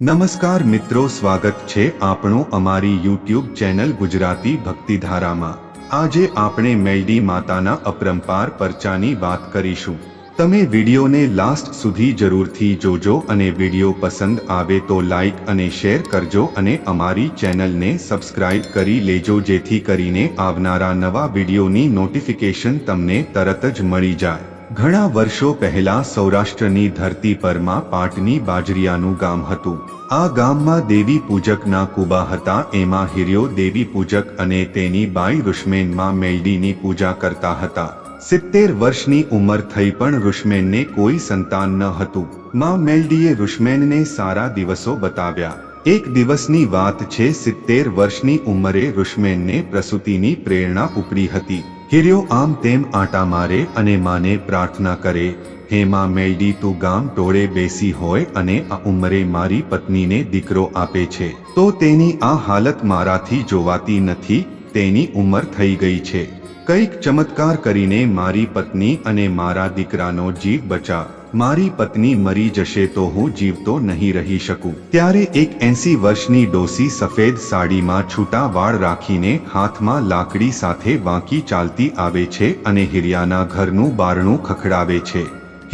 નમસ્કાર મિત્રો, સ્વાગત છે આપણું અમારી યુટ્યુબ ચેનલ ગુજરાતી ભક્તિધારામાં. આજે આપણે મેલડી માતાના અપરંપાર પરચાની વાત કરીશું. તમે વિડીયોને લાસ્ટ સુધી જરૂરથી જોજો અને વીડિયો પસંદ આવે તો લાઈક અને શેર કરજો અને અમારી ચેનલને સબસ્ક્રાઇબ કરી લેજો, જેથી કરીને આવનારા નવા વિડીયોની નોટિફિકેશન તમને તરત જ મળી જાય. ઘણા વર્ષો પહેલા સૌરાષ્ટ્રની ધરતી પરમાં પાટની બાજરીયાનું ગામ હતું. આ ગામમાં દેવી પૂજકના કુબા હતા, એમાં હિર્યો દેવી પૂજક અને તેની બાઈ ઋષ્મેનમાં મેલડીની પૂજા કરતા હતા. સિત્તેર વર્ષની ઉંમર થઈ પણ ઋષ્મેનને કોઈ સંતાન ન હતું. માં મેલડીએ ઋષ્મેનને સારા દિવસો બતાવ્યા. એક દિવસની વાત છે, સિત્તેર વર્ષની ઉંમરે ઋષ્મેનને પ્રસૂતિની પ્રેરણા ઉપડી હતી. હિર્યો આમ તેમ આટા મારે અને માને પ્રાર્થના કરે, હે માં મેલડી, તું ગામ ટોળે બેસી હોય અને આ ઉંમરે મારી પત્નીને દીકરો આપે છે. તો તેની આ હાલત મારાથી જોવાતી નથી, તેની ઉંમર થઈ ગઈ છે. કંઈક ચમત્કાર કરીને મારી પત્ની અને મારા દીકરાનો જીવ બચાવ મારી પત્ની મરી જશે તો હું જીવતો નહીં રહી શકું. ત્યારે એક એંસી વર્ષની ડોસી સફેદ સાડીમાં છૂટા વાળ રાખીને હાથમાં લાકડી સાથે વાંકી ચાલતી આવે છે અને હિરિયાના ઘરનું બારણું ખખડાવે છે.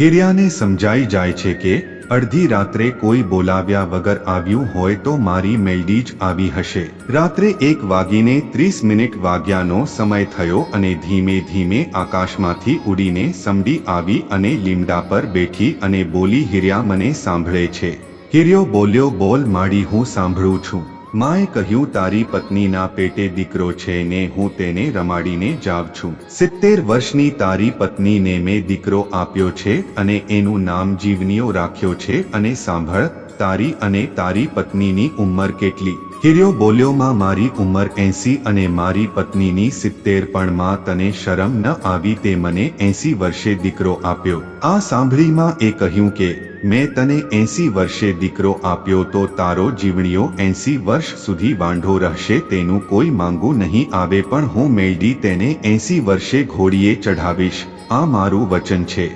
હિરિયાને સમજાઈ જાય છે કે અડધી રાત્રે કોઈ બોલાવ્યા વગર આવ્યું હોય તો મારી મેલડી જ આવી હશે. રાત્રે એક વાગીને ત્રીસ મિનિટ વાગ્યાનો સમય થયો અને ધીમે ધીમે આકાશમાંથી ઉડીને સમડી આવી અને લીમડા પર બેઠી અને બોલી, હિર્યા, મને સાંભળે છે. હિર્યો બોલ્યો, બોલ, માડી, હું સાંભળું છું. માએ કહ્યું, તારી પત્નીના પેટે દીકરો છે ને હું તેને રમાડીને જાવ છું. સિત્તેર વર્ષની તારી પત્નીને મેં દીકરો આપ્યો છે અને એનું નામ જીવનીઓ રાખ્યો છે અને સાંભળ, તારી અને તારી પત્નીની ઉંમર કેટલી? હિર્યો બોલ્યો માં મારી ઉંમર એંસી અને મારી પત્નીની સિત્તેર, પણ માં તને શરમ ન આવી તે મને એંસી વર્ષે દીકરો આપ્યો. આ સાંભળીમાં એ કહ્યું કે, મેં તને એંસી વર્ષે દીકરો આપ્યો તો તારો જીવણીઓ એંસી વર્ષ સુધી વાંઢો રહેશે, તેનું કોઈ માંગુ નહીં આવે, પણ હું મેળડી તેને એંસી વર્ષે ઘોડીએ ચઢાવીશ. આ મારું વચન છે.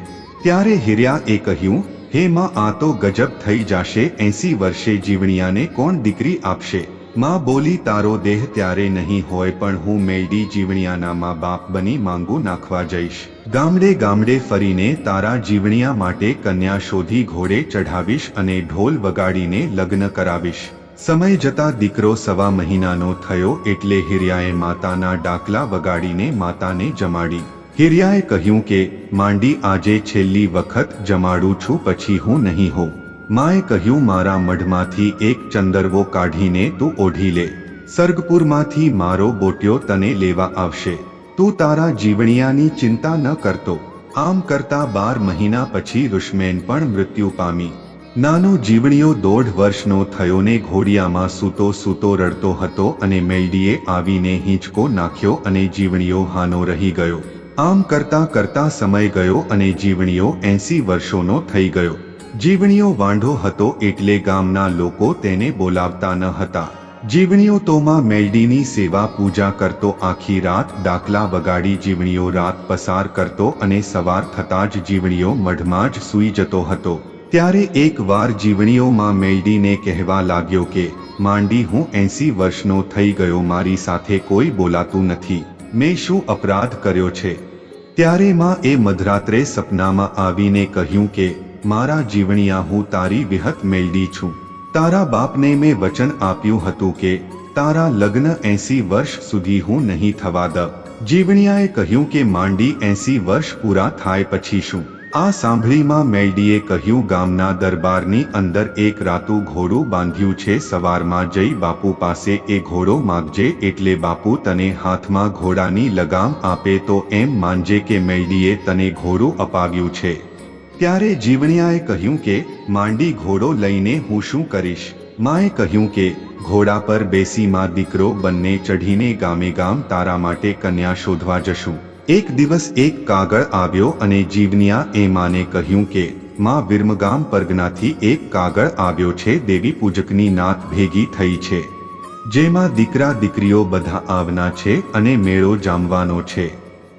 ત્યારે હિર્યા એ કહ્યું, હે માં, આ તો ગજબ થઈ જશે, એંસી વર્ષે જીવણિયાને કોણ દીકરી આપશે? માં બોલી, તારો દેહ ત્યારે નહીં હોય, પણ હું મેલડી જીવણિયાના માં બાપ બની માંગુ નાખવા જઈશ. ગામડે ગામડે ફરીને તારા જીવણિયા માટે કન્યા શોધી ઘોડે ચઢાવીશ અને ઢોલ વગાડીને લગ્ન કરાવીશ. સમય જતા દીકરો સવા મહિનાનો થયો એટલે હિરિયાએ માતાના ડાકલા વગાડીને માતાને જમાડી. હિરિયાએ કહ્યું કે, માંડી, આજે છેલ્લી વખત જમાડું છું, પછી હું નહીં હોઉં. માએ કહ્યું, મારા મઢમાંથી એક ચંદરવો કાઢીને તું ઓઢી લે. સર્ગપુરમાંથી મારો બોટ્યો તને લેવા આવશે. તું તારા જીવણિયાની ચિંતા ન કરતો. આમ કરતા બાર મહિના પછી ઋષમેન પણ મૃત્યુ પામી. નાનો જીવણીઓ દોઢ વર્ષનો થયો ને ઘોડિયામાં સૂતો સૂતો રડતો હતો અને મેલડીએ આવીને હિંચકો નાખ્યો અને જીવણીઓ હાનો રહી ગયો. આમ કરતા કરતા સમય ગયો અને જીવણીઓ એંસી વર્ષોનો થઈ ગયો. જીવણીઓ વાંઢો હતો એટલે ગામના લોકો તેને બોલાવતા ન હતા. જીવણીઓ તોમાં મેલડીની સેવા પૂજા કરતો આખી રાત, દાખલા વગાડી જીવણીઓ રાત પસાર કરતો અને સવાર થતાં જ જીવણીઓ મઢમાં જ સૂઈ જતો હતો. ત્યારે એક વાર જીવણીઓમાં મેલડીને કહેવા લાગ્યો કે, માંડી, હું એંસી વર્ષનો થઈ ગયો, મારી સાથે કોઈ બોલાતું નથી. મેં શું અપરાધ કર્યો છે? ત્યારે માં એ મધરાત્રે સપનામાં આવીને કહ્યું કે મારા જીવણિયા હું તારી વિહત મેળવી છું. તારા બાપને મેં વચન આપ્યું હતું કે, તારા લગ્ન એંસી વર્ષ સુધી હું નહીં થવા દ. જીવણિયાએ કહ્યું કે માંડી એંસી વર્ષ પૂરા થાય પછી શું? આ સાંભળીમાં મેલડીએ કહ્યું, ગામના દરબારની અંદર એક રાતું ઘોડું બાંધ્યું છે, સવારમાં જઈ બાપુ પાસે એ ઘોડો માગજે, એટલે બાપુ તને હાથમાં ઘોડાની લગામ આપે તો એમ માનજે કે મેલડીએ તને ઘોડું અપાવ્યું છે. ત્યારે જીવણિયાએ કહ્યું કે, માંડી ઘોડો લઈને હું શું કરીશ? માએ કહ્યું કે, ઘોડા પર બેસી માં દીકરો બંને ચઢીને ગામે ગામ તારા માટે કન્યા શોધવા જશું. એક દિવસ એક કાગળ આવ્યો અને જીવનિયા એ માને કહ્યું કે, માં વિર્મગામ પરગનાથી એક કાગળ આવ્યો છે, દેવી પૂજકની નાત ભેગી થઈ છે, જેમાં દીકરા દીકરીઓ બધા આવના છે અને મેળો જામવાનો છે.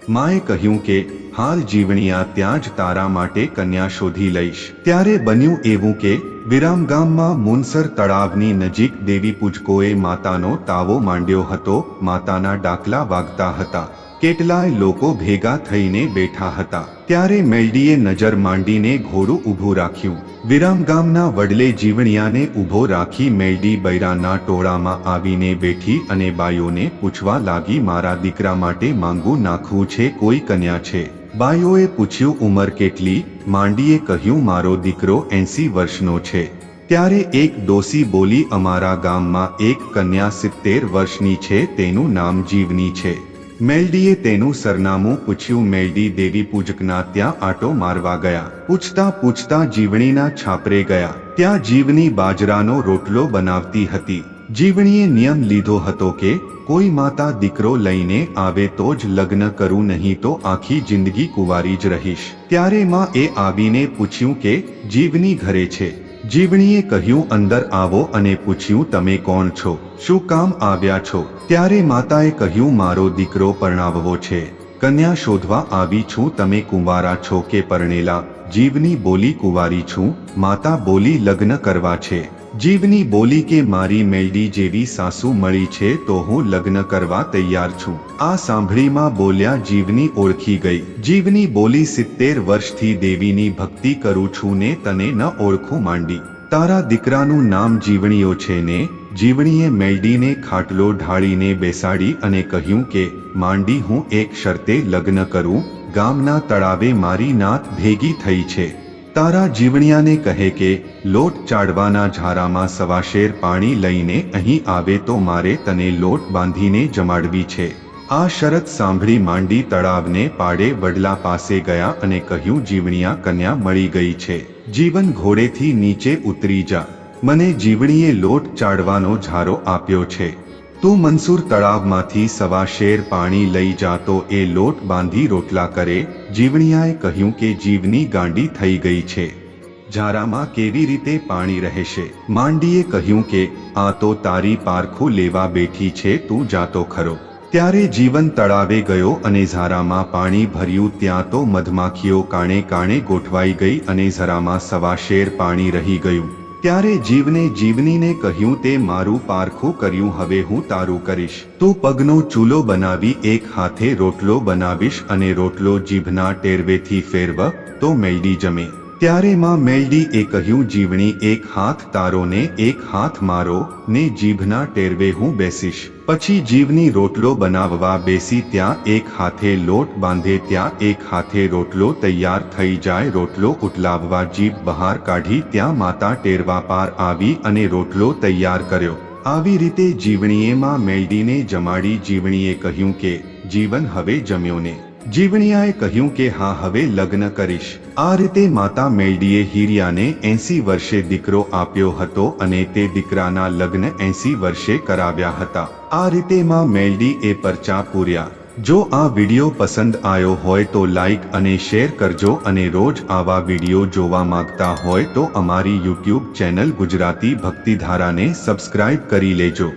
માએ કહ્યું કે હાલ જીવણીયા ત્યાં જ તારા માટે કન્યા શોધી લઈશ. ત્યારે બન્યું એવું કે વિરામગામમાં મુનસર તળાવની નજીક દેવી પૂજકોએ માતાનો તાવો માંડ્યો હતો, માતાના ડાકલા વાગતા હતા. કેટલાય લોકો ભેગા થઈને બેઠા હતા. ત્યારે મેલડીએ નજર માંડીને ઘોડું ઊભું રાખ્યું. વિરામગામના વડલે જીવણિયાને ઊભો રાખી મેલડી બૈરાના ટોળામાં આવીને બેઠી અને બાઈઓને પૂછવા લાગી, મારા દીકરા માટે માંગુ નાખવું છે, કોઈ કન્યા છે? બાઈઓએ પૂછ્યું, ઉંમર કેટલી? માંડીએ કહ્યું, મારો દીકરો એંસી વર્ષનો છે. ત્યારે એક ડોસી બોલી, અમારા ગામમાં એક કન્યા સિત્તેર વર્ષની છે, તેનું નામ જીવની છે. મેલડીએ તેનું સરનામું પૂછ્યું, મેલડી દેવી પૂજકના ત્યાં આટો મારવા ગયા. પૂછતા પૂછતા જીવણીના છાપરે ગયા. ત્યાં જીવની બાજરાનો રોટલો બનાવતી હતી. જીવણીએ નિયમ લીધો હતો કે કોઈ માતા દીકરો લઈને આવે તો જ લગ્ન કરું, નહીં તો આખી જિંદગી કુંવારી જ રહીશ. ત્યારે માં એ આવીને પૂછ્યું કે, જીવની ઘરે છે? જીવણીએ કહ્યું, અંદર આવો અને પૂછ્યું, તમે કોણ છો? શું કામ આવ્યા છો? ત્યારે માતાએ કહ્યું, મારો દીકરો પરણાવવો છે. કન્યા શોધવા આવી છું, તમે કુંવારા છો કે પરણેલા? જીવની બોલી કુંવારી છું, માતા બોલી લગ્ન કરવા છે. જીવની બોલી કે મારી મેલડી જેવી સાસુ મળી છે તો હું લગ્ન કરવા તૈયાર છું. આ સાંભળીમાં બોલ્યા જીવની ઓળખી ગઈ. જીવની બોલી સિત્તેર વર્ષથી દેવીની ભક્તિ કરું છું ને તને ન ઓળખું માંડી. તારા દીકરાનું નામ જીવણીઓ છે ને? જીવણીએ મેલડીને ખાટલો ઢાળીને બેસાડી અને કહ્યું કે, માંડી, હું એક શરતે લગ્ન કરું. ગામના તળાવે મારી નાત ભેગી થઈ છે. તારા જીવણિયાને કહે કે લોટ ચાડવાના ઝારામાં સવાશેર પાણી લઈને અહીં આવે તો મારે તને લોટ બાંધીને જમાડવી છે. આ શરત સાંભળી માંડી તળાવને પાડે વડલા પાસે ગયા અને કહ્યું, જીવણિયા કન્યા મળી ગઈ છે. જીવન ઘોડેથી નીચે ઉતરી જા. મને જીવણીએ લોટ ચાડવાનો ઝારો આપ્યો છે. તું મનસુર તળાવમાંથી સવા શેર પાણી લઈ જાતો એ લોટ બાંધી રોટલા કરે. જીવણિયાએ કહ્યું કે જીવની ગાંડી થઈ ગઈ છે. ઝારામાં કેવી રીતે પાણી રહેશે? માંડીએ કહ્યું કે, આ તો તારી પારખું લેવા બેઠી છે, તું જાતો ખરો. ત્યારે જીવન તળાવે ગયો અને ઝારામાં પાણી ભર્યું, ત્યાં તો મધમાખીઓ કાણે કાણે ગોઠવાઈ ગઈ અને ઝરામાં સવા શેર પાણી રહી ગયું. ત્યારે જીવને જીવનીને કહ્યું, તે મારું પારખું કર્યું, હવે હું તારું કરીશ. તું પગનો ચૂલો બનાવી, એક હાથે રોટલો બનાવીશ અને રોટલો જીભના ટેરવેથી ફેરવ, તો મેલડી જમે. ત્યારે માં મેલડી એ કહ્યું, જીવણી, એક હાથ તારો ને એક હાથ મારો, ને જીભના ટેરવે હું બેસીશ. પછી જીવની રોટલો બનાવવા બેસી ત્યાં એક હાથે લોટ બાંધે, ત્યાં એક હાથે રોટલો તૈયાર થઈ જાય. રોટલો ઉટલાવવા જીભ બહાર કાઢી, ત્યાં માતા ટેરવા પાર આવી અને રોટલો તૈયાર કર્યો. આવી રીતે જીવણીએ માં મેલડીને જમાડી, જીવણીએ કહ્યું કે, જીવન હવે જમ્યો ને જીવણિયાએ કહ્યું કે, હા, હવે લગ્ન કરીશ. આ રીતે માતા મેલડીએ હીરિયાને એંસી વર્ષે દીકરો આપ્યો હતો અને તે દીકરાના લગ્ન એંસી વર્ષે કરાવ્યા હતા. આ રીતે માં મેલડી એ પરચા પૂર્યા. જો આ વીડિયો પસંદ આવ્યો હોય તો લાઈક અને શેર કરજો અને રોજ આવા વીડિયો જોવા માંગતા હોય તો અમારી યુટ્યુબ ચેનલ ગુજરાતી ભક્તિધારાને સબસ્ક્રાઇબ કરી લેજો.